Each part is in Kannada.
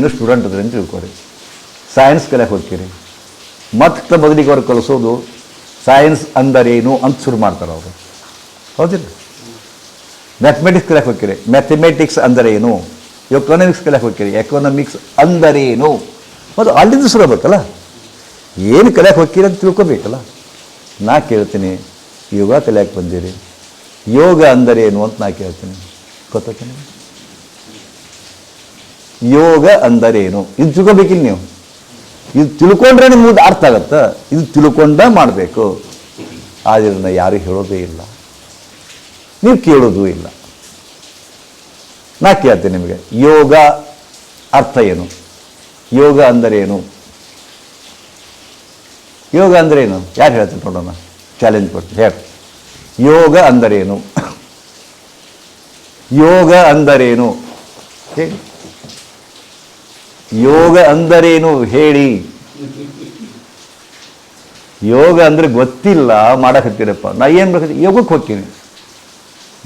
ನೀವಿನ್ನೂ ಸ್ಟೂಡೆಂಟ್ ಅದ್ರಿ ಅಂತ ತಿಳ್ಕೊರಿ ಸೈನ್ಸ್ ಕಲಿಯಕ್ಕೆ ಹೋಗ್ತೀರಿ. ಮತ್ತೆ ಮೊದಲಿಗೆ ಅವ್ರು ಕಲಿಸೋದು ಸೈನ್ಸ್ ಅಂದರೇನು ಅಂತ ಶುರು ಮಾಡ್ತಾರೆ ಅವರು. ಹೌದಿಲ್ಲ? ಮ್ಯಾಥಮೆಟಿಕ್ಸ್ ಕಲಿಯಕ್ಕೆ ಹೋಗ್ತೀರಿ. ಮ್ಯಾಥಮೆಟಿಕ್ಸ್ ಅಂದರೇನು? ಎಕನಾಮಿಕ್ಸ್ ಕಲಿಯಕ್ಕೆ ಹೋಗ್ತೀರಿ. ಎಕನಾಮಿಕ್ಸ್ ಅಂದರೇನು? ಮತ್ತು ಅಲ್ಲಿಂದ ಶುರು ಆಗಬೇಕಲ್ಲ? ಏನು ಕಲಿಯಕ್ಕೆ ಹೋಗ್ತೀರಿ ಅಂತ ತಿಳ್ಕೊಬೇಕಲ್ಲ? ನಾ ಕೇಳ್ತೀನಿ, ಯೋಗ ಕಲಿಯಕ್ಕೆ ಬಂದಿರಿ. ಯೋಗ ಅಂದರೇನು ಅಂತ ನಾ ಕೇಳ್ತೀನಿ. ಗೊತ್ತಾಯ್ತು ನಿಮಗೆ? ಯೋಗ ಅಂದರೇನು? ಇದು ತಿಳ್ಕೊಬೇಕಿಲ್ಲ ನೀವು. ಇದು ತಿಳ್ಕೊಂಡ್ರೆ ನಿಮ್ಗೆ ಅರ್ಥ ಆಗತ್ತೆ. ಇದು ತಿಳ್ಕೊಂಡ ಮಾಡಬೇಕು. ಆದ್ರಿಂದ ಯಾರು ಹೇಳೋದೇ ಇಲ್ಲ. ನೀವು ಕೇಳೋದೂ ಇಲ್ಲ. ನಾ ಕೇಳ್ತೇನೆ ನಿಮಗೆ. ಯೋಗ ಅರ್ಥ ಏನು? ಯೋಗ ಅಂದರೇನು? ಯೋಗ ಅಂದರೇನು? ಯಾರು ಹೇಳ್ತೀನಿ ನೋಡೋಣ. ಚಾಲೆಂಜ್ ಕೊಡ್ತೀನಿ. ಹೇಳಿ. ಯೋಗ ಅಂದರೇನು? ಯೋಗ ಅಂದರೇನು? ಹೇಳಿ. ಯೋಗ ಅಂದರೇನು ಹೇಳಿ? ಯೋಗ ಅಂದರೆ ಗೊತ್ತಿಲ್ಲ ಮಾಡಕತ್ತೀರಪ್ಪ. ನಾ ಏನು ಬೇಕು ಯೋಗಕ್ಕೆ ಹೋಗ್ತೀನಿ.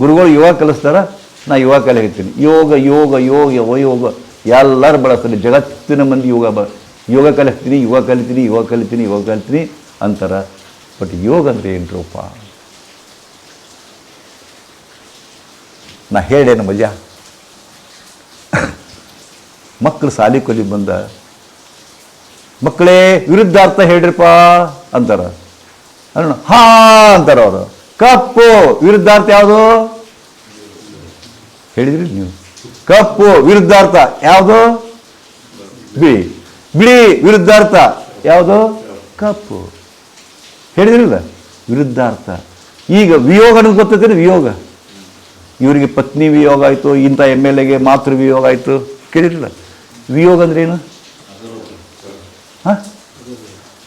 ಗುರುಗಳು ಯೋಗ ಕಲಿಸ್ತಾರ, ನಾ ಯೋಗ ಕಲಿತೀನಿ ಯೋಗ ಯೋಗ ಯೋಗ ಯೋಗ, ಎಲ್ಲರೂ ಬಳಸ್ತಾರೆ. ಜಗತ್ತಿನ ಮಂದಿ ಯೋಗ ಬ, ಯೋಗ ಕಲಿಸ್ತೀನಿ, ಯೋಗ ಕಲಿತೀನಿ ಯೋಗ ಕಲಿತೀನಿ ಯೋಗ ಕಲಿತೀನಿ ಅಂತಾರ. ಬಟ್ ಯೋಗ ಅಂದ್ರೆ ಏನ್ರಪ್ಪ ನಾ ಹೇಳೇನು ಮಜಾ ಮಕ್ಕಳು ಸಾಲಿ ಕೊಲಿ ಬಂದ, ಮಕ್ಕಳೇ ವಿರುದ್ಧಾರ್ಥ ಹೇಳ್ರಿಪ್ಪ ಅಂತಾರ. ಅಲ್ಲ, ಹಾ ಅಂತಾರ ಅವರು. ಕಪ್ಪು, ವಿರುದ್ಧಾರ್ಥ ಯಾವುದು? ಹೇಳಿದ್ರಿ ನೀವು. ಕಪ್ಪು, ವಿರುದ್ಧಾರ್ಥ ಯಾವುದು? ಬಿಳಿ ಬಿಳಿ, ವಿರುದ್ಧಾರ್ಥ ಯಾವುದು? ಕಪ್ಪು. ಹೇಳಿದ್ರಿಲ್ಲ, ವಿರುದ್ಧಾರ್ಥ. ಈಗ ವಿಯೋಗ ಅನ್ನೋದು ಗೊತ್ತೈತೆ ವಿಯೋಗ? ಇವರಿಗೆ ಪತ್ನಿ ವಿಯೋಗ ಆಯಿತು, ಇಂಥ ಎಂ ಎಲ್ ಎಗೆ ಮಾತೃ ವಿಯೋಗ ಆಯಿತು. ಕೇಳಿರಲಿಲ್ಲ ವಿಯೋಗ ಅಂದ್ರೆ ಏನು? ಹಾಂ?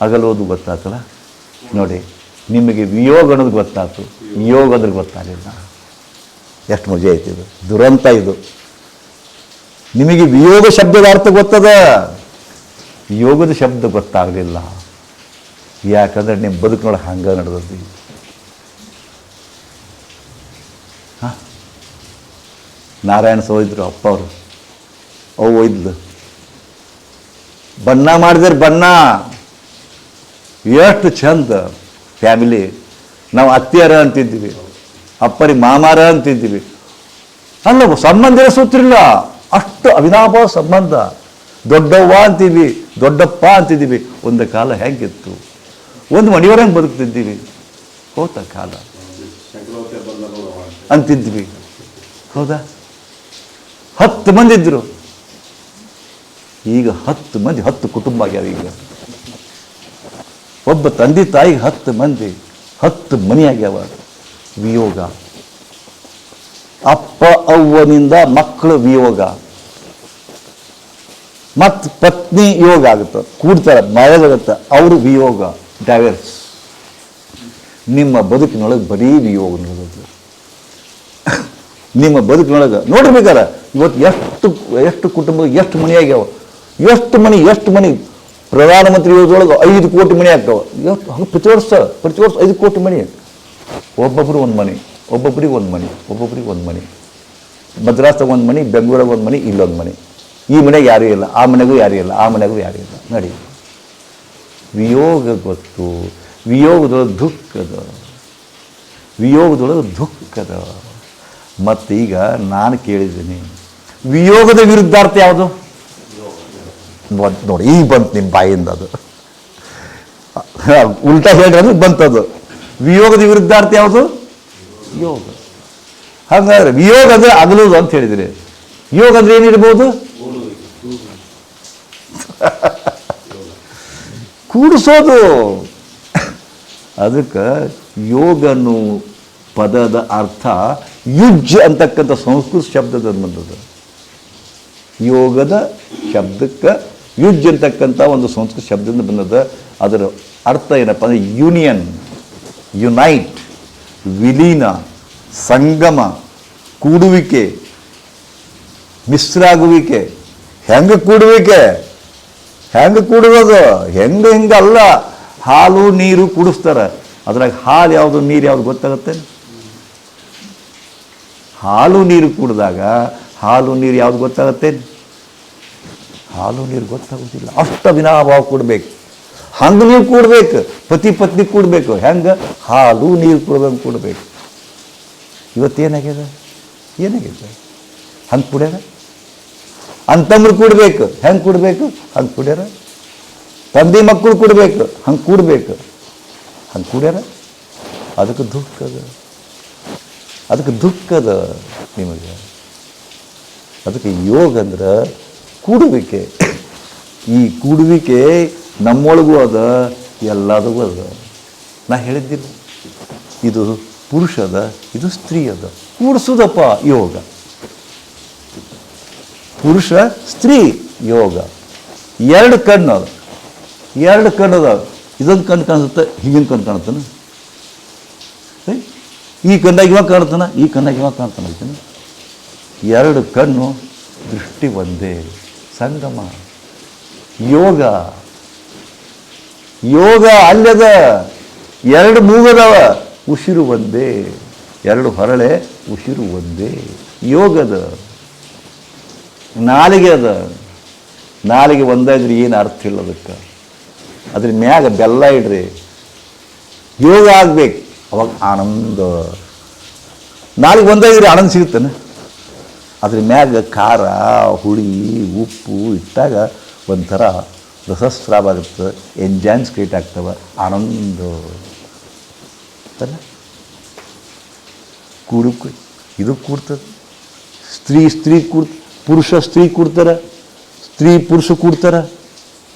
ಅಗಲೋದು ಗೊತ್ತಾತಲ್ಲ? ನೋಡಿ, ನಿಮಗೆ ವಿಯೋಗ ಅನ್ನೋದು ಗೊತ್ತಾಯ್ತು ಯೋಗ ಅಂದ್ರೆ ಗೊತ್ತಾಗಲಿಲ್ಲ. ಎಷ್ಟು ಮಜೆ ಐತಿ ಇದು. ದುರಂತ ಇದು. ನಿಮಗೆ ವಿಯೋಗ ಶಬ್ದದ ಅರ್ಥ ಗೊತ್ತದ? ಯೋಗದ ಶಬ್ದ ಗೊತ್ತಾಗಲಿಲ್ಲ. ಯಾಕಂದ್ರೆ ನಿಮ್ಮ ಬದುಕಿನೊಳಗೆ ಹಂಗ ನಡೆದದ್ದು ಹಾಂ? ನಾರಾಯಣ ಸೋದಿದ್ರು ಅಪ್ಪ ಅವರು. ಅವು ಒಯ್ದ್ಲು. ಬಣ್ಣ ಮಾಡಿದ್ರೆ ಬಣ್ಣ. ಎಷ್ಟು ಚಂದ ಫ್ಯಾಮಿಲಿ. ನಾವು ಅತ್ತಿಯರ ಅಂತಿದ್ದೀವಿ, ಅಪ್ಪರಿ ಮಾಮಾರ ಅಂತಿದ್ದೀವಿ. ಅಲ್ಲ, ಸಂಬಂಧ ಸೂತ್ರಿಲ್ಲ. ಅಷ್ಟು ಅವಿನಾಭ ಸಂಬಂಧ. ದೊಡ್ಡವ್ವ ಅಂತೀವಿ, ದೊಡ್ಡಪ್ಪ ಅಂತಿದ್ದೀವಿ. ಒಂದು ಕಾಲ ಹೇಗಿತ್ತು? ಒಂದು ಮಣಿವರಂಗೆ ಬದುಕ್ತಿದ್ದೀವಿ. ಹೋತ ಕಾಲ. ಅಂತಿದ್ವಿ ಹೌದಾ? ಹತ್ತು ಮಂದಿ ಇದ್ರು. ಈಗ ಹತ್ತು ಮಂದಿ, ಹತ್ತು ಕುಟುಂಬ ಆಗ್ಯಾವ ಈಗ. ಒಬ್ಬ ತಂದೆ ತಾಯಿಗೆ ಹತ್ತು ಮಂದಿ, ಹತ್ತು ಮನಿ ಆಗ್ಯಾವ. ವಿಯೋಗ. ಅಪ್ಪ ಅವ್ವನಿಂದ ಮಕ್ಕಳು ವಿಯೋಗ. ಮತ್ತು ಪತ್ನಿ ಯೋಗ ಆಗುತ್ತೆ. ಕೂಡ್ತಾರೆ ಮಳೆದಾಗುತ್ತೆ ಅವರು ವಿಯೋಗ ಡೈವರ್ಸ್ ನಿಮ್ಮ ಬದುಕಿನೊಳಗೆ ಬರೀ ವಿಯೋಗ ನೋಡೋದು. ನಿಮ್ಮ ಬದುಕಿನೊಳಗೆ ನೋಡ್ಬೇಕಾರ ಇವತ್ತು ಎಷ್ಟು ಎಷ್ಟು ಕುಟುಂಬ, ಎಷ್ಟು ಮನೆಯಾಗ್ಯಾವ ಎಷ್ಟು ಮನೆ ಎಷ್ಟು ಮನೆ? ಪ್ರಧಾನಮಂತ್ರಿ ಯೋಜನೆಯೊಳಗೆ ಐದು ಕೋಟಿ ಮನೆ ಆಗ್ತಾವೆ. ಎಷ್ಟು ಹಂಗೆ ಪ್ರತಿ ವರ್ಷ ಪ್ರತಿ ವರ್ಷ ಐದು ಕೋಟಿ ಮನೆ. ಒಬ್ಬೊಬ್ಬರು ಒಂದು ಮನೆ ಒಬ್ಬೊಬ್ಬರಿಗೆ ಒಂದು ಮನೆ ಒಬ್ಬೊಬ್ಬರಿಗೆ ಒಂದು ಮನೆ. ಮದ್ರಾಸ್ದಾಗ ಒಂದು ಮನೆ, ಬೆಂಗಳೂರಾಗ ಒಂದು ಮನೆ, ಇಲ್ಲೊಂದು ಮನೆ. ಈ ಮನೆಗೆ ಯಾರೂ ಇಲ್ಲ, ಆ ಮನೆಗೂ ಯಾರೂ ಇಲ್ಲ, ಆ ಮನೆಗೂ ಯಾರೂ ಇಲ್ಲ. ನಡಿ. ವಿಯೋಗ ಗೊತ್ತು ವಿಯೋಗದೊಳಗೆ ದುಃಖದ ವಿಯೋಗದೊಳಗೆ ದುಃಖದ. ಮತ್ತು ಈಗ ನಾನು ಕೇಳಿದ್ದೀನಿ, ವಿಯೋಗದ ವಿರುದ್ಧಾರ್ಥ ಯಾವುದು? ಬಂತ್ ನೋಡಿ ಈಗ ಬಂತು ನಿಮ್ಮ ಬಾಯಿಂದ ಅದು. ಉಲ್ಟಾ ಹೇಳ್ರೆ ಬಂತದು. ವಿಯೋಗದ ವಿರುದ್ಧಾರ್ಥ ಯಾವುದು? ಯೋಗ. ಹಾಗಾದ್ರೆ ವಿಯೋಗ ಅಂದ್ರೆ ಅಗಲುದು ಅಂತ ಹೇಳಿದ್ರಿ. ಯೋಗ ಅಂದ್ರೆ ಏನಿರ್ಬೋದು ಕೂಡಿಸೋದು. ಅದಕ್ಕೆ ಯೋಗ ಅನ್ನೋ ಪದದ ಅರ್ಥ ಯುಜ್ ಅಂತಕ್ಕಂಥ ಸಂಸ್ಕೃತ ಶಬ್ದದ ಬಂದದ್ದು. ಯೋಗದ ಶಬ್ದಕ್ಕೆ ಯುಜ್ ಅಂತಕ್ಕಂಥ ಒಂದು ಸಂಸ್ಕೃತ ಶಬ್ದದಿಂದ ಬಂದದ. ಅದರ ಅರ್ಥ ಏನಪ್ಪ ಅಂದರೆ ಯೂನಿಯನ್, ಯುನೈಟ್, ವಿಲೀನ, ಸಂಗಮ, ಕೂಡುವಿಕೆ ಮಿಸ್ರಾಗುವಿಕೆ ಹೆಂಗೆ ಕೂಡುವಿಕೆ? ಹೆಂಗೆ ಕೂಡುವುದು? ಹೆಂಗೆ ಹಿಂಗೆ ಅಲ್ಲ. ಹಾಲು, ನೀರು ಕುಡಿಸ್ತಾರೆ. ಅದ್ರಾಗ ಹಾಲು ಯಾವುದು, ನೀರು ಯಾವುದು ಗೊತ್ತಾಗುತ್ತೆ? ಹಾಲು, ನೀರು ಕುಡಿದಾಗ ಹಾಲು, ನೀರು ಯಾವುದು ಗೊತ್ತಾಗುತ್ತೆ? ಹಾಲು ನೀರು ಗೊತ್ತಾಗೋದಿಲ್ಲ. ಅಷ್ಟು ವಿನಾಭಾವ ಕೊಡಬೇಕು. ಹಂಗೆ ನೀವು ಕೂಡಬೇಕು. ಪತಿ ಪತ್ನಿ ಕೂಡಬೇಕು. ಹೆಂಗೆ? ಹಾಲು ನೀರು ಕುಡ್ದಂಗೆ ಕೂಡಬೇಕು. ಇವತ್ತೇನಾಗ್ಯದ? ಏನಾಗ್ಯದ? ಹಂಗೆ ಕುಡ್ಯಾರ? ಅಂತಂದ್ರೆ ಕೂಡಬೇಕು. ಹೆಂಗೆ ಕೂಡಬೇಕು? ಹಂಗೆ ಕುಡ್ಯಾರ? ತಂದೆ ಮಕ್ಕಳು ಕೊಡಬೇಕು. ಹಂಗೆ ಕೂಡಬೇಕು. ಹಂಗೆ ಕುಡ್ಯಾರ? ಅದಕ್ಕೆ ದುಃಖ ಅದ. ಅದಕ್ಕೆ ದುಃಖ ಅದ ನಿಮಗೆ. ಅದಕ್ಕೆ ಯೋಗ ಅಂದ್ರೆ ಕೂಡುವಿಕೆ. ಈ ಕೂಡುವಿಕೆ ನಮ್ಮೊಳಗೂ ಅದ ಎಲ್ಲದಗೂ ಅದ. ನಾ ಹೇಳಿದ್ದಿಲ್ಲ ಇದು ಪುರುಷ ಅದ ಇದು ಸ್ತ್ರೀ ಅದ ಕೂಡಿಸೋದಪ್ಪ ಯೋಗ. ಪುರುಷ, ಸ್ತ್ರೀ ಯೋಗ. ಎರಡು ಕಣ್ಣು ಅದ. ಎರಡು ಕಣ್ಣು ಅದ ಇದೊಂದು ಕಣ್ಣು ಕಾಣಿಸುತ್ತೆ, ಹಿಂಗಿನ ಕಣ್ಣು ಕಾಣುತ್ತಾನೆ? ಈ ಕಣ್ಣಾಗಿ ಇವಾಗ ಕಾಣ್ತಾನ? ಈ ಕಣ್ಣಾಗಿ ಇವಾಗ ಕಾಣ್ತಾನೆ? ಎರಡು ಕಣ್ಣು ದೃಷ್ಟಿ ಒಂದೇ. ಸಂಗಮ, ಯೋಗ. ಯೋಗ ಅಲ್ಲದ ಎರಡು ಮೂಗದವ ಉಸಿರು ಒಂದೇ, ಎರಡು ಹೊರಳೆ ಉಸಿರು ಒಂದೇ. ಯೋಗದ ನಾಲಿಗೆ ಅದ. ನಾಲಿಗೆ ಒಂದಾದ್ರೆ ಏನು ಅರ್ಥ ಇಲ್ಲ ಅದಕ್ಕೆ. ಅದ್ರ ಮ್ಯಾಗ ಬೆಲ್ಲ ಇಡ್ರಿ. ಯೋಗ ಆಗ್ಬೇಕು. ಅವಾಗ ಆನಂದ. ನಾಲಿಗೆ ಒಂದಾಗಿದ್ರೆ ಆನಂದ ಸಿಗುತ್ತಾನೆ? ಅದ್ರ ಮ್ಯಾಗ ಖಾರ, ಹುಳಿ, ಉಪ್ಪು ಇಟ್ಟಾಗ ಒಂಥರ ರಸಸ್ರಾವ ಆಗುತ್ತೆ ಎಂಜಾಯ್ಸ್ ಕ್ರಿಯೇಟ್ ಆಗ್ತವೆ, ಆನಂದ. ಕೂಡ ಕೂಡು ಇದು ಕೂಡ್ತದೆ ಸ್ತ್ರೀ ಸ್ತ್ರೀ ಕೂಡ ಪುರುಷ, ಸ್ತ್ರೀ ಕೂಡ್ತಾರೆ ಸ್ತ್ರೀ, ಪುರುಷ ಕೂಡ್ತಾರೆ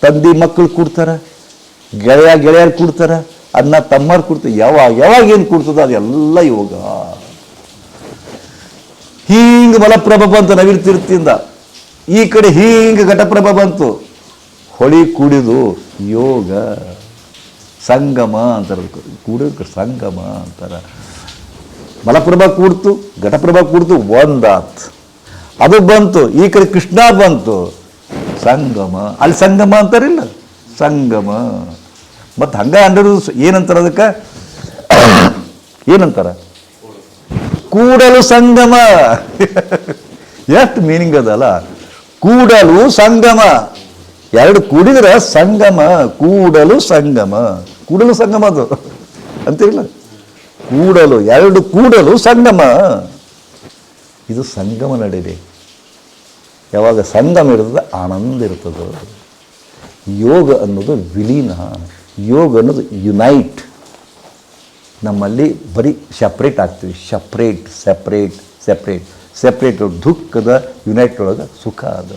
ತಂದೆ, ಮಕ್ಕಳು ಕೂಡ್ತಾರೆ ಗೆಳೆಯ, ಗೆಳೆಯರು ಕೂಡ್ತಾರೆ ಅದನ್ನ ತಮ್ಮರು ಕೂಡ್ತಾರೆ ಯಾವಾಗ ಯಾವಾಗ ಏನು ಕೂಡ್ತದೋ ಅದೆಲ್ಲ ಯೋಗ. ಹಿಂಗೆ ಮಲಪ್ರಭ ಬಂತು ನವಿರ್ತಿರ್ತಿಂದ ಈ ಕಡೆ ಹಿಂಗೆ ಘಟಪ್ರಭ ಬಂತು. ಹೊಳಿ ಕುಡಿದು ಯೋಗ, ಸಂಗಮ ಅಂತಾರೆ ಕೂಡ ಸಂಗಮ ಅಂತಾರೆ. ಮಲಪ್ರಭಾ ಕೂಡ್ತು, ಘಟಪ್ರಭ ಕೂಡ್ತು ಒಂದಾತ್. ಅದು ಬಂತು, ಈ ಕಡೆ ಕೃಷ್ಣ ಬಂತು. ಸಂಗಮ. ಅಲ್ಲಿ ಸಂಗಮ ಅಂತಾರಿಲ್ಲ. ಸಂಗಮ. ಮತ್ತು ಹಂಗ ಅಂದ್ರೆ ಏನಂತಾರೆ ಅದಕ್ಕೆ? ಏನಂತಾರ? ಕೂಡಲು ಸಂಗಮ. ಎಷ್ಟು ಮೀನಿಂಗ್ ಅದಲ್ಲ? ಕೂಡಲು ಸಂಗಮ. ಎರಡು ಕೂಡಿದ್ರೆ ಸಂಗಮ, ಕೂಡಲು ಸಂಗಮ. ಕೂಡಲು ಸಂಗಮ ಅದು. ಅಂತಿಲ್ಲ? ಕೂಡಲು, ಎರಡು ಕೂಡಲು ಸಂಗಮ. ಇದು ಸಂಗಮ ನಡೀರಿ ಯಾವಾಗ ಸಂಗಮ ಇರ್ತದೆ, ಆನಂದ ಇರ್ತದೆ. ಯೋಗ ಅನ್ನೋದು ವಿಲೀನ. ಯೋಗ ಅನ್ನೋದು ಯುನೈಟ್ ನಮ್ಮಲ್ಲಿ ಬರೀ ಸಪ್ರೇಟ್ ಆಗ್ತೀವಿ. ಸಪ್ರೇಟ್ ಸಪ್ರೇಟ್ ಸಪ್ರೇಟ್ ಸಪ್ರೇಟ್ ದುಃಖದ ಯುನೈಟ್ ಒಳಗೆ ಸುಖ ಅದ.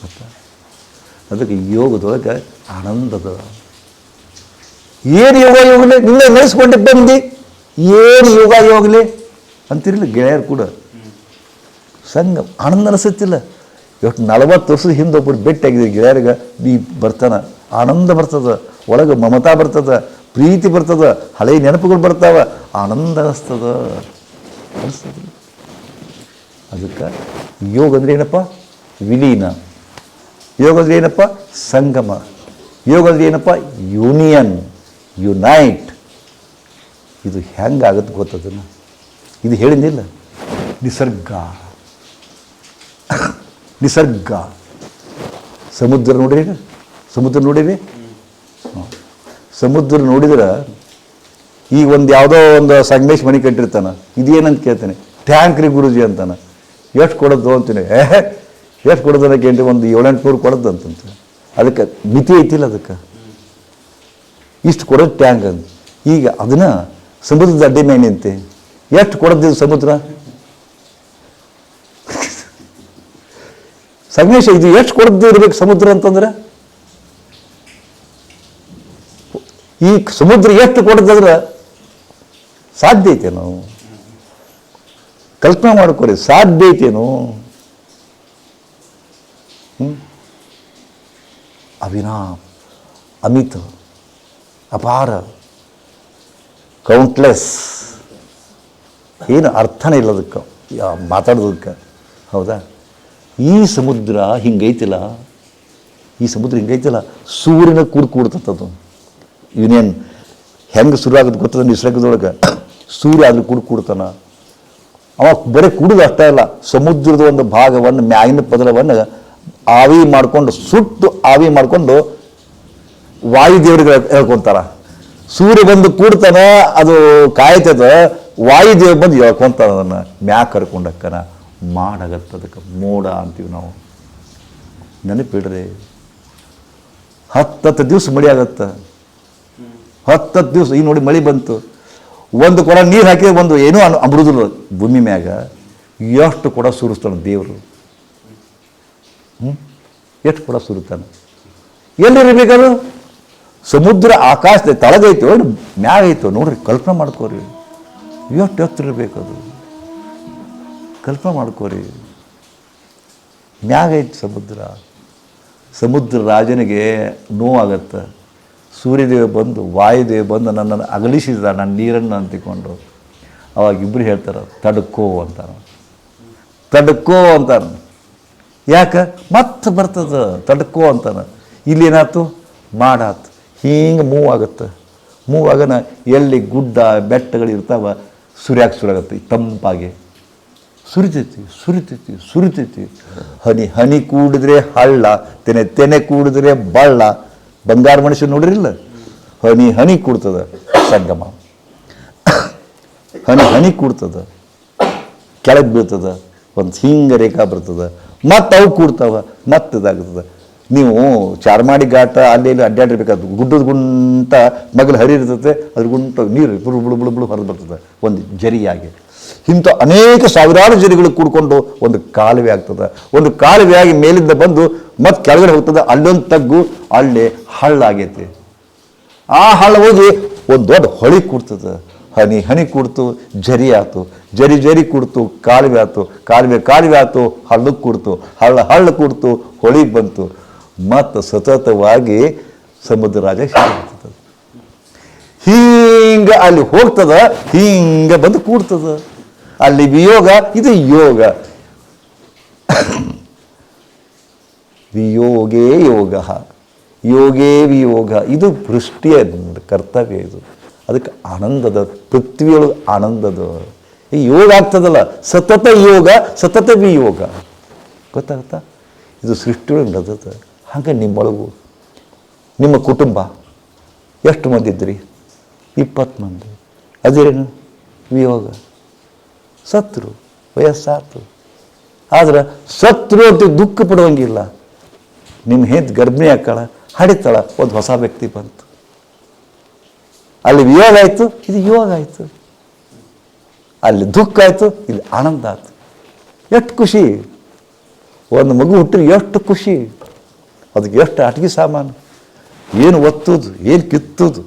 ಗೊತ್ತಾ? ಅದಕ್ಕೆ ಯೋಗದೊಳಗೆ ಆನಂದದ. ಏನು ಯೋಗ ಯೋಗಲಿ ನಿನ್ನೆ ನೆನೆಸ್ಕೊಂಡೆ ಬಂದು ಏನು ಯೋಗ ಯೋಗಲಿ ಅಂತಿರಲಿಲ್ಲ ಗೆಳೆಯರು ಕೂಡ. ಸಂಘ, ಆನಂದ ಅನಿಸುತ್ತಿಲ್ಲ. ಇವತ್ತು ನಲವತ್ತು ವರ್ಷದ ಹಿಂದೆ ಒಬ್ಬರು ಆಗಿದೆ ಗೆಳೆಯರಿಗೆ, ನೀ ಬರ್ತಾನ. ಆನಂದ ಬರ್ತದೆ, ಒಳಗೆ ಮಮತಾ ಬರ್ತದ ಪ್ರೀತಿ ಬರ್ತದ ಹಳೆ ನೆನಪುಗಳು ಬರ್ತಾವ, ಆನಂದ ಅನಿಸ್ತದ ಅನಿಸ್ತದ ಅದಕ್ಕೆ ಯೋಗ ಅಂದ್ರೆ ಏನಪ್ಪ? ವಿಲೀನ. ಯೋಗ ಅಂದ್ರೆ ಏನಪ್ಪ? ಸಂಗಮ. ಯೋಗ ಅಂದ್ರೆ ಏನಪ್ಪ? Union, unite. ಇದು ಹೆಂಗಾಗತ್ತೆ ಗೊತ್ತದನ್ನ ಇದು ಹೇಳಿದ್ದಿಲ್ಲ ನಿಸರ್ಗ. ನಿಸರ್ಗ. ಸಮುದ್ರ ನೋಡಿರಿ? ಸಮುದ್ರ ನೋಡಿರಿ? ಹ್ಮ್. ಸಮುದ್ರ ನೋಡಿದ್ರೆ ಈಗ ಒಂದು ಯಾವುದೋ ಒಂದು ಸಂಗಮೇಶ್ ಮನೆ ಕಟ್ಟಿರ್ತಾನೆ. ಇದೇನಂತ ಕೇಳ್ತಾನೆ. ಟ್ಯಾಂಕ್ ರೀ ಗುರುಜಿ ಅಂತಾನೆ. ಎಷ್ಟು ಕೊಡೋದು ಅಂತೀನಿ. ಏ ಎಷ್ಟು ಕೊಡೋದನ್ನ ಕೇಳಿ ಒಂದು ಏಳೆಂಟು ನೂರು ಕೊಡೋದು ಅಂತಂತ. ಅದಕ್ಕೆ ಮಿತಿ ಐತಿಲ್ಲ ಅದಕ್ಕೆ. ಇಷ್ಟು ಕೊಡೋದು ಟ್ಯಾಂಕ್ ಅಂತ. ಈಗ ಅದನ್ನ ಸಮುದ್ರದ ಅಡ್ಡಿ ಮೇಲೆ ನಿಂತೆ ಎಷ್ಟು ಕೊಡೋದು ಸಮುದ್ರ? ಸಂಗಮೇಶ, ಇದು ಎಷ್ಟು ಕೊಡದ್ದು ಇರ್ಬೇಕು ಸಮುದ್ರ ಅಂತಂದ್ರೆ? ಈ ಸಮುದ್ರ ಎಷ್ಟು ಕೊಡದಂದ್ರೆ ಸಾಧ್ಯ ಐತೇನು ಕಲ್ಪನೆ ಮಾಡ್ಕೊರಿ, ಸಾಧ್ಯ ಐತೇನು ಹ್ಮ್? ಅವಿನಾ ಅಮಿತ, ಅಪಾರ ಕೌಂಟ್ಲೆಸ್ ಏನು ಅರ್ಥನೇ ಇಲ್ಲ ಅದಕ್ಕೆ ಮಾತಾಡೋದಕ್ಕೆ. ಹೌದಾ? ಈ ಸಮುದ್ರ ಹಿಂಗೈತಿಲ್ಲ, ಈ ಸಮುದ್ರ ಹಿಂಗೈತಿಲ್ಲ, ಸೂರ್ಯನ ಕೂಡ್ ಕೂಡ್ತತ್ತದು ಯೂನಿಯನ್ ಹೆಂಗೆ ಶುರು ಆಗುತ್ತೆ ಗೊತ್ತದ ನಿಸರ್ಗದೊಳಗೆ ಸೂರ್ಯ ಅದ್ರ ಕೂಡ ಕೂಡ್ತಾನ. ಅವ ಬರೀ ಕುಡಿದು ಅಷ್ಟೇ ಅಲ್ಲ, ಸಮುದ್ರದ ಒಂದು ಭಾಗವನ್ನು ಮ್ಯಾಗಿನ ಪದರವನ್ನು ಆವಿ ಮಾಡ್ಕೊಂಡು, ಸುಟ್ಟು ಆವಿ ಮಾಡ್ಕೊಂಡು ವಾಯುದೇವರಿಗೆ ಹೇಳ್ಕೊಂತಾರ. ಸೂರ್ಯ ಬಂದು ಕೂಡ್ತಾನೆ, ಅದು ಕಾಯ್ತದ ವಾಯುದೇವ ಬಂದು ಹೇಳ್ಕೊತಾನೆ ಅದನ್ನು. ಮ್ಯಾಕ್ ಕರ್ಕೊಂಡಕ್ಕನ ಮಾಡಾಗತ್ತ ಅದಕ್ಕೆ ಮೋಡ ಅಂತೀವಿ ನಾವು. ನೆನಪಿಡ್ರಿ. ಹತ್ತತ್ತು ದಿವಸ ಮಳೆ ಆಗತ್ತ. ಹತ್ತತ್ತು ದಿವಸ ಈಗ ನೋಡಿ ಮಳೆ ಬಂತು. ಒಂದು ಕೊಡ ನೀರು ಹಾಕಿ ಒಂದು ಏನೂ ಅನು ಅಮೃದಲ್ಲ ಭೂಮಿ ಮ್ಯಾಗ ಎಷ್ಟು ಕೊಡ ಸುರಿಸ್ತಾನೆ ದೇವರು. ಹ್ಞೂ ಎಷ್ಟು ಕೊಡ ಸುರಿತಾನೆ. ಎಲ್ಲಿರಬೇಕಾದ್ರು ಸಮುದ್ರ ಆಕಾಶದ ತಳಗೈತೋ ಏನು ಮ್ಯಾಗ ಐತೋ ನೋಡ್ರಿ, ಕಲ್ಪನೆ ಮಾಡ್ಕೋರಿ. ಎಷ್ಟು ಎತ್ತಿರಬೇಕದು. ಕಲ್ಪನೆ ಮಾಡ್ಕೋರಿ. ಮ್ಯಾಗ ಐತಿ ಸಮುದ್ರ. ಸಮುದ್ರ ರಾಜನಿಗೆ ನೋವಾಗತ್ತೆ. ಸೂರ್ಯದೇವ ಬಂದು, ವಾಯುದೇವ ಬಂದು ನನ್ನನ್ನು ಅಗಲಿಸಿದ, ನನ್ನ ನೀರನ್ನು ಅಂತಿಕೊಂಡು ಅವಾಗ ಇಬ್ಬರು ಹೇಳ್ತಾರೆ, ತಡ್ಕೋ ಅಂತಾನೆ ತಡ್ಕೋ ಅಂತಾನೆ ಯಾಕೆ? ಮತ್ತೆ ಬರ್ತದ, ತಡ್ಕೋ ಅಂತಾನೆ ಇಲ್ಲಿ ಏನಾಯ್ತು ಮಾಡಾತು. ಹಿಂಗೆ ಮೂವ್ ಆಗುತ್ತೆ. ಮೂವ್ ಆಗನ ಎಲ್ಲಿ ಗುಡ್ಡ, ಬೆಟ್ಟಗಳು ಇರ್ತಾವ, ಸುರ್ಯಾಕೆ ಸುರಾಗತ್ತೆ, ತಂಪಾಗಿ. ಸುರಿತೈತಿ ಸುರಿತೈತಿ ಸುರಿತೈತಿ. ಹನಿ ಹನಿ ಕೂಡಿದ್ರೆ ಹಳ್ಳ, ತೆನೆ ತೆನೆ ಕೂಡಿದ್ರೆ ಬಳ್ಳ. ಬಂಗಾರ ಮನುಷ್ಯ ನೋಡಿರಿಲ್ಲ? ಹನಿ ಹನಿ ಕೂಡ್ತದ ಸಂಗಮ. ಹನಿ ಹನಿ ಕೂಡ್ತದ. ಕೆಳಗೆ ಬೀಳ್ತದ, ಒಂದು ಹಿಂಗ ರೇಖಾ ಬರ್ತದ. ಮತ್ತೆ ಅವು ಕೂಡ್ತಾವ ಮತ್ತೆ ಇದಾಗ್ತದ ನೀವು ಚಾರ್ಮಾಡಿ ಘಾಟ, ಅಲ್ಲಿ ಇಲ್ಲಿ ಅಡ್ಡಾಡಿರ್ಬೇಕಾದ್ರು ಗುಡ್ಡದ ಗುಂಟ, ಮಗಲು ಹರಿ ಇರ್ತದೆ ಅದ್ರ ಗುಂಟ ನೀರು ಬುಳು ಬುಳು ಬುಳು ಬುಳು ಹೊರದು ಬರ್ತದೆ, ಒಂದು ಜರಿಯಾಗಿ. ಇಂಥ ಅನೇಕ ಸಾವಿರಾರು ಜರಿಗಳು ಕೂಡ್ಕೊಂಡು ಒಂದು ಕಾಲುವೆ ಆಗ್ತದೆ. ಒಂದು ಕಾಲುವೆ ಆಗಿ ಮೇಲಿಂದ ಬಂದು ಮತ್ತೆ ಕೆಳಗಡೆ ಹೋಗ್ತದೆ. ಅಲ್ಲೊಂದು ತಗ್ಗು, ಅಲ್ಲಿ ಹಳ್ಳ ಆಗೈತಿ. ಆ ಹಳ್ಳ ಹೋಗಿ ಒಂದು ದೊಡ್ಡ ಹೊಳಿ ಕೂಡ್ತದೆ. ಹನಿ ಹನಿ ಕೂಡ್ತು, ಜರಿ ಆಯ್ತು ಜರಿ ಜರಿ ಕೂಡ್ತು, ಕಾಲುವೆ ಆಯ್ತು ಕಾಲುವೆ ಕಾಲುವೆ ಆಯ್ತು ಹಳ್ಳಕ್ಕೆ ಕೂಡ್ತು. ಹಳ್ಳ ಹಳ್ಳ ಕೂಡ್ತು, ಹೊಳಿಗೆ ಬಂತು. ಮತ್ತು ಸತತವಾಗಿ ಸಮುದ್ರ ರಾಜ ಹಿಂಗ ಅಲ್ಲಿ ಹೋಗ್ತದ, ಹಿಂಗೆ ಬಂದು ಕೂಡ್ತದ. ಅಲ್ಲಿ ವಿಯೋಗ, ಇದು ಯೋಗ. ವಿಯೋಗೇ ಯೋಗ. ಯೋಗೇ ವಿಯೋಗ. ಇದು ಸೃಷ್ಟಿಯ ಕರ್ತವ್ಯ ಇದು. ಅದಕ್ಕೆ ಆನಂದದ, ಪೃಥ್ವಿಯೊಳಗೆ ಆನಂದದ. ಈ ಯೋಗ ಆಗ್ತದಲ್ಲ, ಸತತ ಯೋಗ, ಸತತ ವಿಯೋಗ. ಗೊತ್ತಾಗುತ್ತಾ? ಇದು ಸೃಷ್ಟಿಯೊಳಗೆ ನಡೆದ ಹಾಗೆ ನಿಮ್ಮೊಳಗು. ನಿಮ್ಮ ಕುಟುಂಬ. ಎಷ್ಟು ಮಂದಿ ಇದ್ರಿ ಇಪ್ಪತ್ತು ಮಂದಿ. ಅದೇನು? ವಿಯೋಗ. ಸತ್ರು ವಯಸ್ಸಾತು ಆದ್ರೆ ಸತ್ರು ಅಂತ ದುಃಖ ಪಡುವಂಗಿಲ್ಲ. ನಿಮ್ಮ ಹೆಂತ ಗರ್ಭಿಣಿ ಹಾಕಳ ಹಡಿತಾಳ, ಒಂದು ಹೊಸ ವ್ಯಕ್ತಿ ಬಂತು. ಅಲ್ಲಿ ವಿಯೋಗ ಆಯಿತು, ಇದು ಯೋಗ ಆಯಿತು. ಅಲ್ಲಿ ದುಃಖ ಆಯಿತು, ಇಲ್ಲಿ ಆನಂದ ಆಯಿತು. ಎಷ್ಟು ಖುಷಿ. ಒಂದು ಮಗು ಹುಟ್ಟಿದ್ರೆ ಎಷ್ಟು ಖುಷಿ. ಅದಕ್ಕೆ ಎಷ್ಟು ಆಟಿಕೆ ಸಾಮಾನು. ಏನು ಒತ್ತುದು, ಏನು ಕಿತ್ತುದು.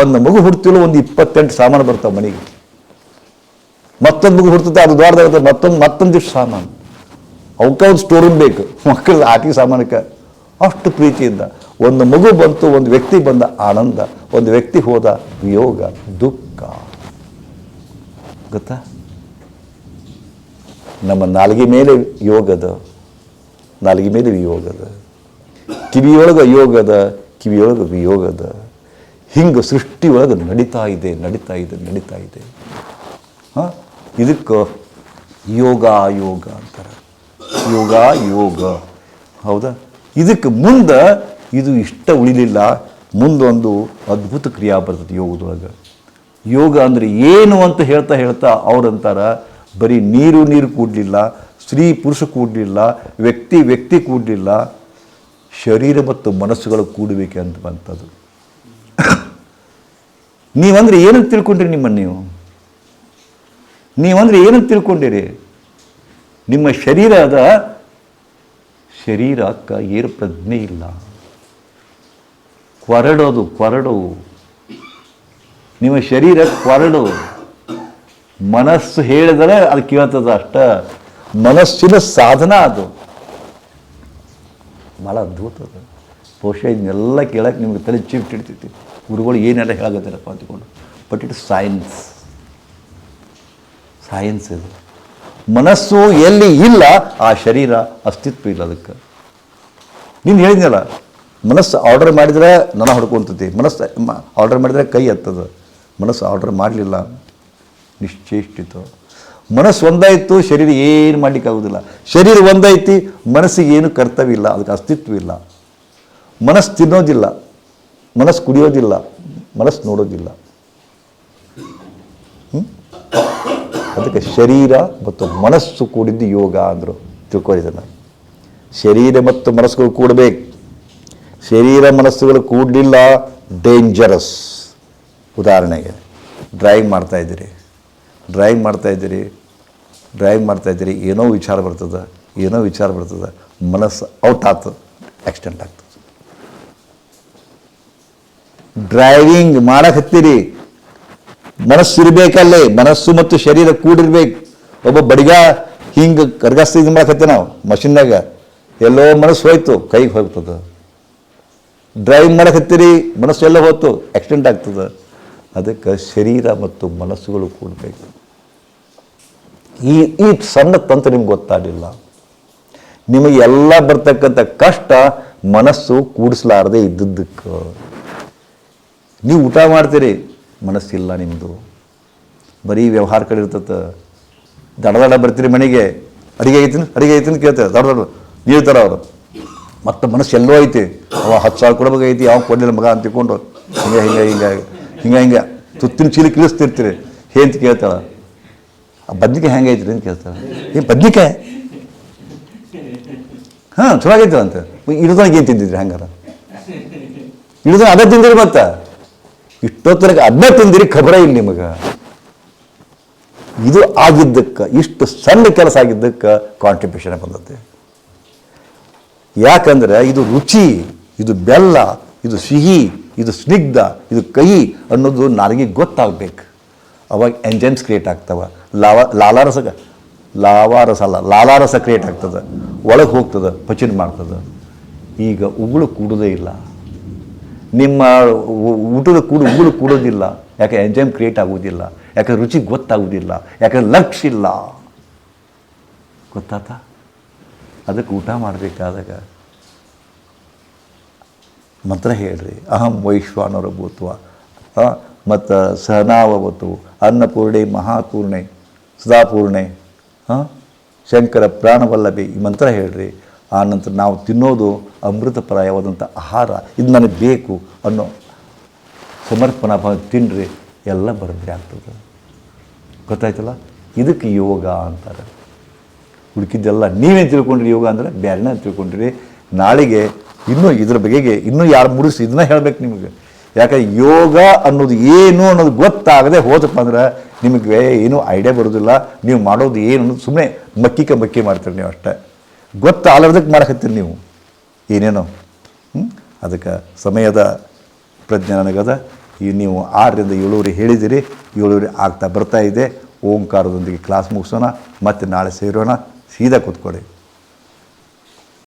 ಒಂದು ಮಗು ಹುಡ್ತಿಲ್ಲ, ಒಂದು ಇಪ್ಪತ್ತೆಂಟು ಸಾಮಾನು ಬರ್ತಾವೆ ಮನೆಗೆ. ಮತ್ತೊಂದು ಮಗು ಹುಡ್ತದೆ ಅದು ದ್ವಾರದಾಗ ಮತ್ತೊಂದು ಮತ್ತೊಂದಿಷ್ಟು ಸಾಮಾನು ಅವಕ್ಕೆ ಒಂದು ಸ್ಟೋರ್ ಬೇಕು. ಮಕ್ಕಳ ಆಟಿ ಸಾಮಾನಕ್ಕೆ ಅಷ್ಟು ಪ್ರೀತಿಯಿಂದ. ಒಂದು ಮಗು ಬಂತು, ಒಂದು ವ್ಯಕ್ತಿ ಬಂದ ಆನಂದ, ಒಂದು ವ್ಯಕ್ತಿ ಹೋದ ವಿಯೋಗ, ದುಃಖ. ಗೊತ್ತಾ? ನಮ್ಮ ನಾಲ್ಗೆ ಮೇಲೆ ಯೋಗದ, ನಾಲ್ಗೆ ಮೇಲೆ ವಿಯೋಗದ. ಕಿವಿಯೊಳಗೆ ಯೋಗದ, ಕಿವಿಯೊಳಗೆ ವಿಯೋಗದ. ಹಿಂಗೆ ಸೃಷ್ಟಿಯೊಳಗೆ ನಡೀತಾ ಇದೆ ನಡೀತಾ ಇದೆ ನಡೀತಾ ಇದೆ. ಹಾಂ? ಇದಕ್ಕೆ ಯೋಗ ಯೋಗ ಅಂತಾರೆ. ಯೋಗ ಯೋಗ ಹೌದಾ? ಇದಕ್ಕೆ ಮುಂದೆ ಇದು ಇಷ್ಟ ಉಳಿಲಿಲ್ಲ. ಮುಂದೊಂದು ಅದ್ಭುತ ಕ್ರಿಯಾ ಬರ್ತದೆ ಯೋಗದೊಳಗೆ. ಯೋಗ ಅಂದರೆ ಏನು ಅಂತ ಹೇಳ್ತಾ ಹೇಳ್ತಾ ಅವ್ರಂತಾರ ಬರೀ ನೀರು ನೀರು ಕೂಡಲಿಲ್ಲ, ಸ್ತ್ರೀ ಪುರುಷ ಕೂಡಲಿಲ್ಲ, ವ್ಯಕ್ತಿ ವ್ಯಕ್ತಿ ಕೂಡಲಿಲ್ಲ, ಶರೀರ ಮತ್ತು ಮನಸ್ಸುಗಳು ಕೂಡಬೇಕೆ ಅಂತ ಬಂತದು. ನೀವಂದ್ರೆ ಏನಂತ ತಿಳ್ಕೊಂಡ್ರಿ ನಿಮ್ಮನ್ನು ನೀವು? ನೀವಂದ್ರೆ ಏನಂತ ತಿಳ್ಕೊಂಡಿರಿ? ನಿಮ್ಮ ಶರೀರದ ಶರೀರಕ್ಕೆ ಏನು ಪ್ರಜ್ಞೆ ಇಲ್ಲ. ಕೊರಡೋದು ಕೊರಡು. ನಿಮ್ಮ ಶರೀರ ಕೊರಡು. ಮನಸ್ಸು ಹೇಳಿದರೆ ಅದು ಕೇಳ್ತದ ಅಷ್ಟ. ಮನಸ್ಸಿನ ಸಾಧನ ಅದು. ಭಾಳ ಅದ್ಭುತ ಅದು. ಬಹುಶಃ ಇದನ್ನೆಲ್ಲ ಕೇಳಕ್ಕೆ ನಿಮಗೆ ತಲೆ ಇಡ್ತೈತಿ ಗುರುಗಳು ಏನೆಲ್ಲ ಹೇಳಕತ್ತಾರಪ್ಪ ಅಂತಕೊಂಡು ಬಟ್ ಇಟ್ ಸೈನ್ಸ್ ಸೈನ್ಸ್ ಇದು. ಮನಸ್ಸು ಎಲ್ಲಿ ಇಲ್ಲ, ಆ ಶರೀರ ಅಸ್ತಿತ್ವ ಇಲ್ಲ ಅದಕ್ಕೆ. ನೀನು ಹೇಳಿದ್ನಲ್ಲ, ಮನಸ್ಸು ಆರ್ಡರ್ ಮಾಡಿದರೆ ನನ್ನ ಹೊಡ್ಕೊಂತತಿ, ಮನಸ್ಸು ಆರ್ಡರ್ ಮಾಡಿದರೆ ಕೈ ಎತ್ತದ, ಮನಸ್ಸು ಆರ್ಡರ್ ಮಾಡಲಿಲ್ಲ, ನಿಶ್ಚೇಷ್ಟಿತ. ಮನಸ್ಸು ಒಂದಾಯಿತು, ಶರೀರ ಏನು ಮಾಡಲಿಕ್ಕಾಗೋದಿಲ್ಲ ಶರೀರ ಒಂದೈತಿ ಮನಸ್ಸಿಗೆ ಏನು ಕರ್ತವ್ಯ ಇಲ್ಲ, ಅದಕ್ಕೆ ಅಸ್ತಿತ್ವ ಇಲ್ಲ. ಮನಸ್ಸು ತಿನ್ನೋದಿಲ್ಲ, ಮನಸ್ಸು ಕುಡಿಯೋದಿಲ್ಲ, ಮನಸ್ಸು ನೋಡೋದಿಲ್ಲ. ಹ್ಮ್? ಅದಕ್ಕೆ ಶರೀರ ಮತ್ತು ಮನಸ್ಸು ಕೂಡಿದ್ದು ಯೋಗ ಅಂದರು ತಿಳ್ಕೊಂಡಿದ್ದಾನೆ ಶರೀರ ಮತ್ತು ಮನಸ್ಸುಗಳು ಕೂಡಬೇಕು. ಶರೀರ ಮನಸ್ಸುಗಳು ಕೂಡಲಿಲ್ಲ ಡೇಂಜರಸ್ ಉದಾಹರಣೆಗೆ ಡ್ರೈವಿಂಗ್ ಮಾಡ್ತಾಯಿದ್ದೀರಿ ಡ್ರೈವಿಂಗ್ ಮಾಡ್ತಾ ಇದ್ದೀರಿ. ಡ್ರೈವಿಂಗ್ ಮಾಡ್ತಾ ಇದ್ದೀರಿ, ಏನೋ ವಿಚಾರ ಬರ್ತದೆ, ಏನೋ ವಿಚಾರ ಬರ್ತದೆ, ಮನಸ್ಸು ಔಟ್ ಆಗ್ತದೆ ಆಕ್ಸಿಡೆಂಟ್ ಆಗ್ತದೆ ಡ್ರೈವಿಂಗ್ ಮಾಡಕತ್ತೀರಿ ಮನಸ್ಸು ಇರಬೇಕಲ್ಲೇ ಮನಸ್ಸು ಮತ್ತು ಶರೀರ ಕೂಡಿರ್ಬೇಕು. ಒಬ್ಬ ಬಡಿಗ ಹಿಂಗೆ ಕರ್ಗಸ್ತ ಇದು ಮಾಡಕತ್ತೆ ನಾವು ಮಷಿನ್ನಾಗ ಎಲ್ಲೋ ಮನಸ್ಸು ಹೋಯ್ತು, ಕೈಗೆ ಹೋಗ್ತದೆ. ಡ್ರೈವ್ ಮಾಡಕತ್ತೀರಿ, ಮನಸ್ಸು ಎಲ್ಲ ಹೋಯ್ತು, ಆಕ್ಸಿಡೆಂಟ್ ಆಗ್ತದೆ. ಅದಕ್ಕೆ ಶರೀರ ಮತ್ತು ಮನಸ್ಸುಗಳು ಕೂಡಬೇಕು. ಈ ಈ ಸಣ್ಣ ತಂತ್ರ ನಿಮ್ಗೆ ಗೊತ್ತಾಗಲಿಲ್ಲ. ನಿಮಗೆ ಎಲ್ಲ ಬರ್ತಕ್ಕಂಥ ಕಷ್ಟ ಮನಸ್ಸು ಕೂಡಿಸ್ಲಾರದೆ ಇದ್ದದ್ದಕ್ಕೆ. ನೀವು ಊಟ ಮಾಡ್ತೀರಿ ಮನಸ್ಸಿಲ್ಲ ನಿಮ್ಮದು ಬರೀ ವ್ಯವಹಾರ ಕಡೆ ಇರ್ತದೆ ದಡ ದಡ ಬರ್ತೀರಿ ಮನೆಗೆ. ಅಡಿಗೆ ಐತಿನ ಅಡಿಗೆ ಐತಿನ ಕೇಳ್ತಾರೆ ದಡ ದಡ ನೀಡ್ತಾರೆ ಅವರು. ಮತ್ತು ಮನಸ್ಸು ಎಲ್ಲೋ ಐತಿ. ಅವ ಹತ್ತು ಸಾವಿರ ಐತಿ ಯಾವ ಕೊಡಲಿಲ್ಲ ಮಗ ಅಂತ ತಿಳ್ಕೊಂಡು, ಹಿಂಗೆ ಹಿಂಗೆ ಹಿಂಗೆ ಹಿಂಗೆ ಹಿಂಗೆ. ತುತ್ತಿನ ಚೀಲ ಕಿಳಿಸ್ತಿರ್ತೀರಿ. ಹೇಂತ ಕೇಳ್ತಾಳೆ. ಆ ಬದ್ನಿಕಾಯಿ ಹೆಂಗೆ ಐತ್ರಿ ಅಂತ ಕೇಳ್ತಾಳೆ. ಏನು ಬದ್ನಿಕಾಯಿ? ಹಾಂ, ಚಲೋ ಅಂತ ಇಳಿದಾಗ ಏನು ತಿಂದಿದ್ರಿ ಹಂಗಾರ? ಇಳಿದಾಗ ಅದೇ ತಿಂದಿರಿ ಮತ್ತೆ? ಇಷ್ಟೊತ್ತನಕ ಅದನ್ನ ತಿಂದಿರಿ, ಖಬರ ಇಲ್ಲ ನಿಮಗೆ. ಇದು ಆಗಿದ್ದಕ್ಕೆ, ಇಷ್ಟು ಸಣ್ಣ ಕೆಲಸ ಆಗಿದ್ದಕ್ಕೆ ಕಾಂಟ್ರಿಬ್ಯೂಷನ್ ಬಂದದ್ದೆ. ಯಾಕಂದ್ರೆ ಇದು ರುಚಿ, ಇದು ಬೆಲ್ಲ, ಇದು ಸಿಹಿ, ಇದು ಸ್ನಿಗ್ಧ, ಇದು ಕಹಿ ಅನ್ನೋದು ನನಗೆ ಗೊತ್ತಾಗಬೇಕು. ಅವಾಗ ಎಂಜೈಮ್ಸ್ ಕ್ರಿಯೇಟ್ ಆಗ್ತವ. ಲಾವ, ಲಾಲಾರಸ, ಲಾವಾರಸ ಅಲ್ಲ, ಲಾಲಾರಸ ಕ್ರಿಯೇಟ್ ಆಗ್ತದೆ. ಒಳಗೆ ಹೋಗ್ತದೆ, ಪಚನ ಮಾಡ್ತದೆ. ಈಗ ಉಗುಳು ಕೂಡೋದೇ ಇಲ್ಲ. ನಿಮ್ಮ ಊಟದ ಕೂಡ, ಉಗುಳು ಕೂಡೋದಿಲ್ಲ. ಯಾಕೆ ಎಂಜೈಮ್ ಕ್ರಿಯೇಟ್ ಆಗೋದಿಲ್ಲ ಯಾಕೆ ರುಚಿ ಗೊತ್ತಾಗುವುದಿಲ್ಲ. ಯಾಕೆ ಲಕ್ಷ ಇಲ್ಲ. ಗೊತ್ತಾತ? ಅದಕ್ಕೆ ಊಟ ಮಾಡಬೇಕಾದಾಗ ಮಂತ್ರ ಹೇಳ್ರಿ. ಅಹಂ ವೈಶ್ವಾನರ ಭೂತ್ವ ಮತ್ತು ಸಹನಾವತು ಅನ್ನಪೂರ್ಣೆ, ಮಹಾಪೂರ್ಣೆ, ಸದಾಪೂರ್ಣೆ. ಹಾಂ? ಶಂಕರ ಪ್ರಾಣವಲ್ಲಭಿ ಈ ಮಂತ್ರ ಹೇಳ್ರಿ. ಆ ನಂತರ ನಾವು ತಿನ್ನೋದು ಅಮೃತಪ್ರಾಯವಾದಂಥ ಆಹಾರ, ಇದು ನನಗೆ ಬೇಕು ಅನ್ನೋ ಸಮರ್ಪಣಾ ಭಾವ ತಿನ್ನಿರಿ ಎಲ್ಲ ಬರದ್ರೆ ಆಗ್ತದೆ. ಗೊತ್ತಾಯ್ತಲ್ಲ? ಇದಕ್ಕೆ ಯೋಗ ಅಂತಾರೆ. ಹುಡುಕಿದ್ದೆಲ್ಲ ನೀವೇನು ತಿಳ್ಕೊಂಡ್ರಿ ಯೋಗ ಅಂದರೆ ಬೇರೆನೇ ತಿಳ್ಕೊಂಡ್ರಿ. ನಾಳೆಗೆ ಇನ್ನೂ ಇದ್ರ ಬಗೆಗೆ ಇನ್ನೂ ಯಾರು ಮುಡಿಸಿ ಇದನ್ನ ಹೇಳಬೇಕು ನಿಮಗೆ. ಯಾಕೆ ಯೋಗ ಅನ್ನೋದು ಏನು ಅನ್ನೋದು ಗೊತ್ತಾಗದೆ ಹೋದಪ್ಪ ಅಂದ್ರೆ ನಿಮಗೆ ಏನೂ ಐಡಿಯಾ ಬರೋದಿಲ್ಲ. ನೀವು ಮಾಡೋದು ಏನು ಅನ್ನೋದು ಸುಮ್ಮನೆ ಮಕ್ಕಿಕ ಮಕ್ಕಿ ಮಾಡ್ತೀರಿ ನೀವು ಅಷ್ಟೇ. ಗೊತ್ತಾಗಲಾರ್ದಕ್ಕೆ ಮಾಡಕತ್ತೀರಿ ನೀವು. ಏನೇನೋ? ಅದಕ್ಕೆ ಸಮಯದ ಪ್ರಜ್ಞೆ ನನಗದ. ಈ ನೀವು ಆರರಿಂದ ಏಳುವರೆ ಹೇಳಿದಿರಿ. ಏಳುವರೆ ಆಗ್ತಾ ಬರ್ತಾ ಇದೆ. ಓಂಕಾರದೊಂದಿಗೆ ಕ್ಲಾಸ್ ಮುಗಿಸೋಣ. ಮತ್ತೆ ನಾಳೆ ಸೇರೋಣ. ಸೀದಾ ಕೂತ್ಕೊಳ್ಳಿ.